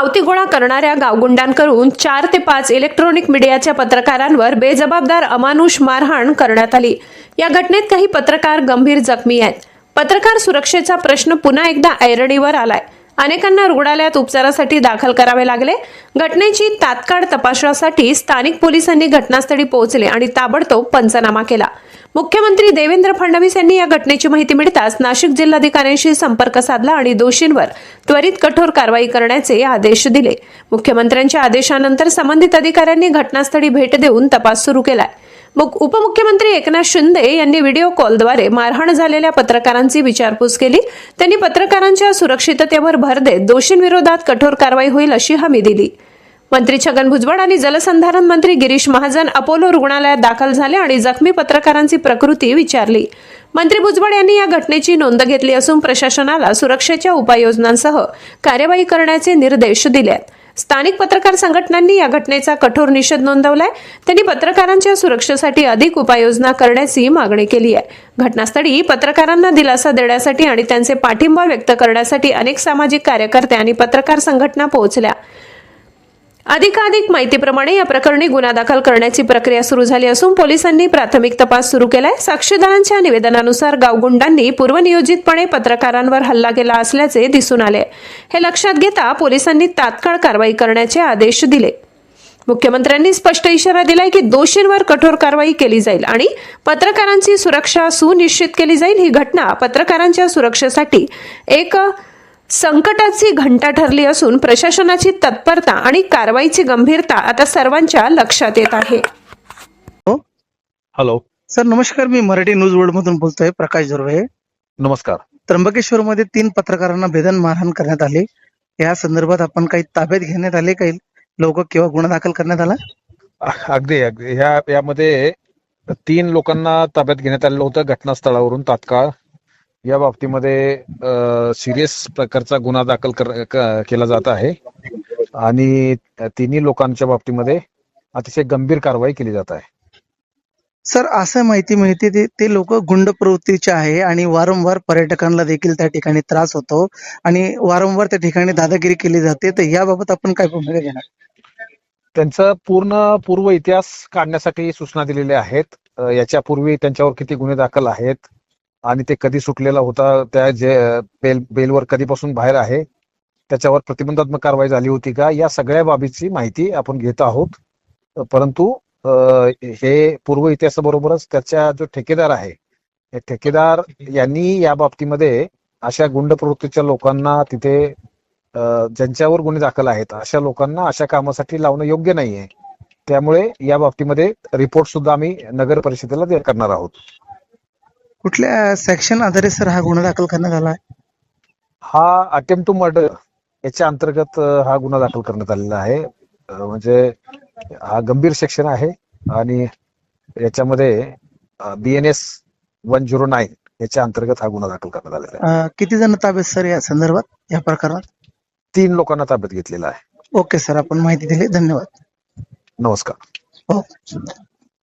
पावती गोळा करणाऱ्या गावगुंडांकडून चार ते पाच इलेक्ट्रॉनिक मीडियाच्या पत्रकारांवर बेजबाबदार अमानुष मारहाण करण्यात आली. या घटनेत काही पत्रकार गंभीर जखमी आहेत. पत्रकार सुरक्षेचा प्रश्न पुन्हा एकदा ऐरणीवर आलाय. अनेकांना रुग्णालयात उपचारासाठी दाखल करावे लागले. घटनेची तात्काळ तपासण्यासाठी स्थानिक पोलिसांनी घटनास्थळी पोहोचले आणि ताबडतोब पंचनामा केला. मुख्यमंत्री देवेंद्र फडणवीस यांनी या घटनेची माहिती मिळताच नाशिक जिल्हाधिकाऱ्यांशी संपर्क साधला आणि दोषींवर त्वरित कठोर कारवाई करण्याचे आदेश दिले. मुख्यमंत्र्यांच्या आदेशानंतर संबंधित अधिकाऱ्यांनी घटनास्थळी भेट देऊन तपास सुरू केलाय. मग उपमुख्यमंत्री एकनाथ शिंदे यांनी व्हिडिओ कॉलद्वारे मारहाण झालेल्या पत्रकारांची विचारपूस केली. त्यांनी पत्रकारांच्या सुरक्षिततेवर भर देत दोषींविरोधात कठोर कारवाई होईल अशी हमी दिली. मंत्री छगन भुजबळ आणि जलसंधारण मंत्री गिरीश महाजन अपोलो रुग्णालयात दाखल झाले आणि जखमी पत्रकारांची प्रकृती विचारली. मंत्री भुजबळ यांनी या घटनेची नोंद घेतली असून प्रशासनाला सुरक्षेच्या उपाययोजनांसह कार्यवाही करण्याचे निर्देश दिले आहेत स्थानिक पत्रकार संघटनांनी या घटनेचा कठोर निषेध नोंदवलाय. त्यांनी पत्रकारांच्या सुरक्षेसाठी अधिक उपाययोजना करण्याची मागणी केली आहे. घटनास्थळी पत्रकारांना दिलासा देण्यासाठी आणि त्यांचे पाठिंबा व्यक्त करण्यासाठी अनेक सामाजिक कार्यकर्ते आणि पत्रकार संघटना पोहोचल्या. अधिकाधिक माहितीप्रमाणे या प्रकरणी गुन्हा दाखल करण्याची प्रक्रिया सुरू झाली असून पोलिसांनी प्राथमिक तपास सुरू केलाय. साक्षीदारांच्या निवेदनानुसार गावगुंडांनी पूर्वनियोजितपणे पत्रकारांवर हल्ला केला असल्याचे दिसून आले. हे लक्षात घेता पोलिसांनी तात्काळ कारवाई करण्याचे आदेश दिले. मुख्यमंत्र्यांनी स्पष्ट इशारा दिलाय की दोषींवर कठोर कारवाई केली जाईल आणि पत्रकारांची सुरक्षा सुनिश्चित केली जाईल. ही घटना पत्रकारांच्या सुरक्षेसाठी एक संकटाची घंटा ठरली असून प्रशासनाची तत्परता आणि कारवाईची गंभीरता आता सर्वांच्या लक्षात येत आहे. हॅलो. सर नमस्कार. मी मराठी न्यूज वर्ल्ड मधून बोलतोय प्रकाश झुरवे. नमस्कार. त्र्यंबकेश्वर मध्ये तीन पत्रकारांना बेदन मारहाण करण्यात आली. या संदर्भात आपण काही ताब्यात घेण्यात आले काही लोक किंवा गुन्हा दाखल करण्यात आला? अगदी अगदी. ह्या यामध्ये तीन लोकांना ताब्यात घेण्यात आलेलं होतं घटनास्थळावरून तात्काळ. या बाबतीमध्ये सिरियस प्रकारचा गुन्हा दाखल केला जात आहे. आणि तिन्ही लोकांच्या बाबतीमध्ये अतिशय गंभीर कारवाई केली जात आहे. सर असं माहिती मिळते ते ते लोक गुंड प्रवृत्तीचे आहे आणि वारंवार पर्यटकांना देखील त्या ठिकाणी त्रास होतो आणि वारंवार त्या ठिकाणी दादागिरी केली जाते. तर याबाबत आपण काय भूमिका घेणार? त्यांचा पूर्ण पूर्व इतिहास काढण्यासाठी सूचना दिलेल्या आहेत. याच्यापूर्वी त्यांच्यावर किती गुन्हे दाखल आहेत आणि ते कधी सुटलेला होता त्या जे बेल बेलवर कधीपासून बाहेर आहे त्याच्यावर प्रतिबंधात्मक कारवाई झाली होती का या सगळ्या बाबीची माहिती आपण घेत आहोत. परंतु हे पूर्व इतिहासाबरोबरच त्याचा जो ठेकेदार आहे ठेकेदार यांनी या बाबतीमध्ये अशा गुंड प्रवृत्तीच्या लोकांना तिथे ज्यांच्यावर गुन्हे दाखल आहेत अशा लोकांना अशा कामासाठी लावणं योग्य नाहीये. त्यामुळे या बाबतीमध्ये रिपोर्ट सुद्धा आम्ही नगर परिषदेला करणार आहोत. कुठल्या सेक्शन आधारे सर हा गुन्हा दाखल करण्यात आला आहे? हा अटेम्प्ट टू मर्डर याच्या अंतर्गत हा गुन्हा दाखल करण्यात आलेला आहे. म्हणजे हा गंभीर सेक्शन आहे आणि याच्यामध्ये B N S one zero nine याच्या अंतर्गत हा गुन्हा दाखल करण्यात आलेला आहे. किती जण ताब्यात सर या संदर्भात या प्रकरणात? तीन लोकांना ताब्यात घेतलेला आहे. ओके सर आपण माहिती दिली. धन्यवाद. नमस्कार. हो.